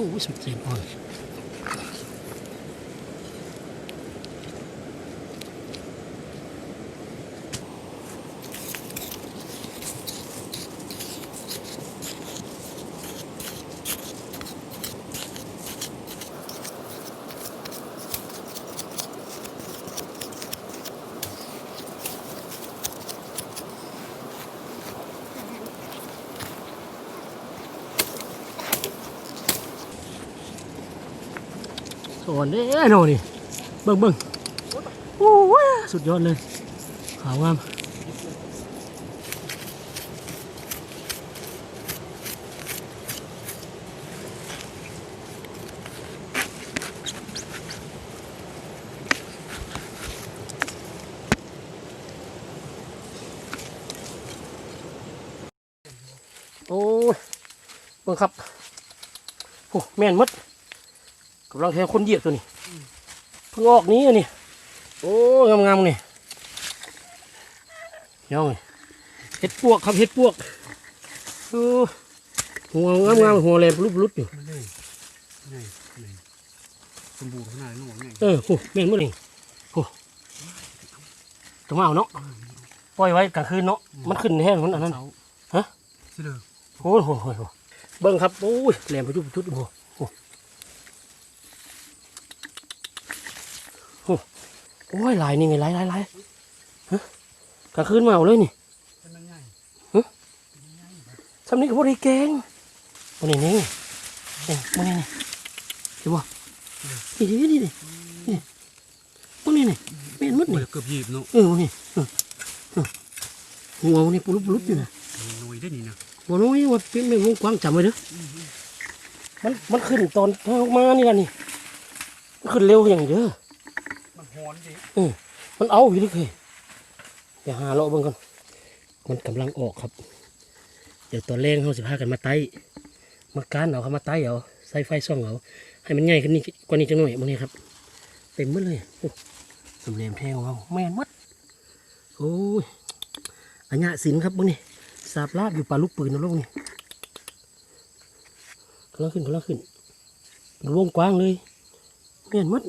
อ้โหสุดเสีย งอ่อนอ่นเด้อน่นี่เบิ่งเบิ่งโอ้ยสุดยอดเลย ขาวงามโอ้เบิ่งครับโอ้แม่นมด กำลังแทงคนเหยียบตัวนี้เพิ่งออกนี้อันนี้โอ้งามงามๆนี่ย่องนี่เห็ดปวกครับเห็ดปวกโอ้หัวงามงามๆหัวแหลมรุบรุบอยู่มันเลยง่ายง่ายสมบูรณ์ขนาดนั้นหรอง่ายเออโอ้แม่นหมดนี่โอ้ต้องมาเอาเนาะปล่อยไว้กลางคืนเนาะมันขึ้นแห้งมันอันนั้นเสาฮะสิเลยโอ้โหโอ้โหเบิ้งครับโอ้ยแหลมไปจุดจุดโอ้โหโอ้โหโอ้โห โอ้ยลายนี่ไงลายลายลายฮะกลางคืนมาเอาเลยนี่เป็นมันง่ายทำนี้ก็บ่ได้แกงวันนี้นี่นี่วันนี้นี่เห็นบ่นี่นี่นี่นี่นี่วันนี้นี่แม่นหมดโอ้นี่ยเกือบหยิบเนาะเออวันนี้เออเออหัววันนี้ปุลุบปุลุบอยู่นะหน่วยได้นี่นะบ่น้อยว่าเป็นแมงมุมกวางจำไว้เด้อมันมันขึ้นตอนทางออกมานี่ล่ะนี่มันขึ้นเร็วอย่างเด้อมัน หอนดิออมันเอาอยู่เลยเคยอย่าหาเลาะเบิ่งก่อนมันกำลังออกครับ เดี๋ยวตอนแรงเขาสิพากันมาไต่มาการเอาเขามาไต่เอาใส่ไฟส่องเอาให้มันใหญ่ขึ้นนี่กว่านี้จังหน่อยบางนี้ครับ เต็มหมดเลยโอ้สำเร็จแทงของเขาแม่นมัดโอ้ยอัญญะสินครับบางนี้สาบลาบอยู่ป่าลูกปืนนะลูกนี่กำลังขึ้นกำลังขึ้นเป็นวงกว้างเลยแม่นมัด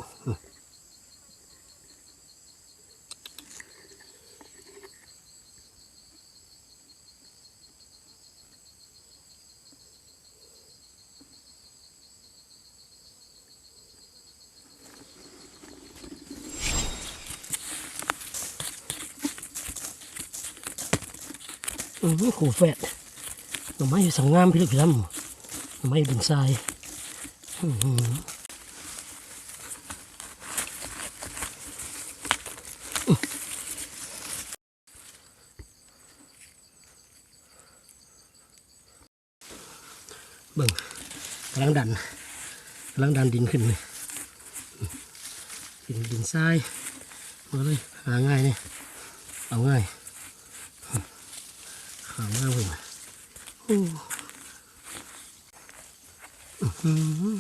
อืมโหแฟดหน่อไม้สังงามพี่ลึกพี่ลำหน่อไม้ดินทรายอือเบิ่งกำลังดันกำลังดันดินขึ้นเลยดินดินทรายมาเลยหาง่ายเนี่ยเอาง่าย ขาวมากเลยโอ้อื้อหือ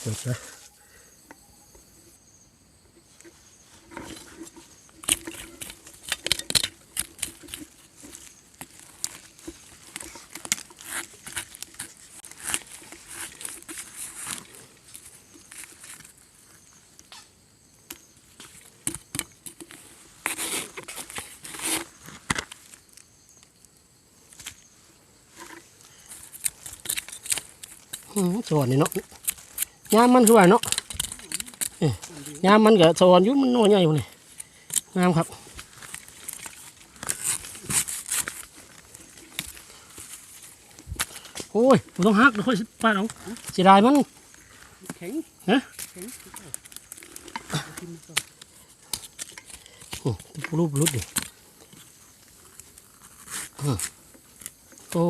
เดี๋ ยวจะอื้อหือสวนนี่เนาะยามมันคือว่าเนาะเอ้ยยามมันกับสวนอยู่มันน้อยใหญ่อยู่นี่งามครับโอ้ยบ่ต้องหักเดี๋ยวค่อยปาดเอาเสียดายมันแข็งฮะแข็งโอ้รูปรุดดิอืมโอ้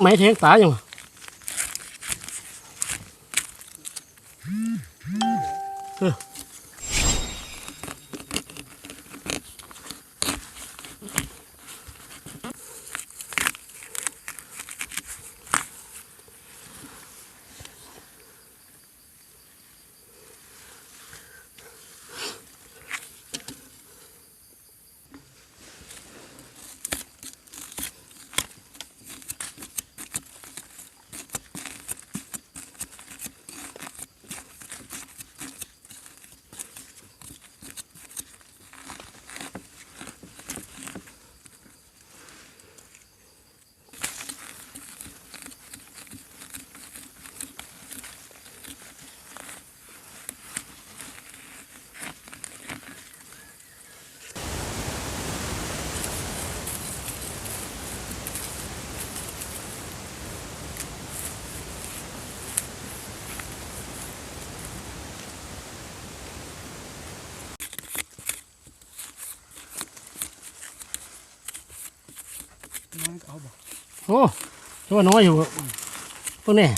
ไม้แทงตาอยังเออ โอ้ตัวน้อยอยู่พวกนี้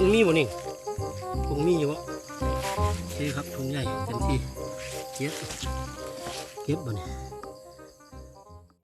ถุงมีบ่นี่ถุงมีอยู่วะโอเคครับถุงใหญ่เต็มที่เก็บเก็บบ่เนี่ย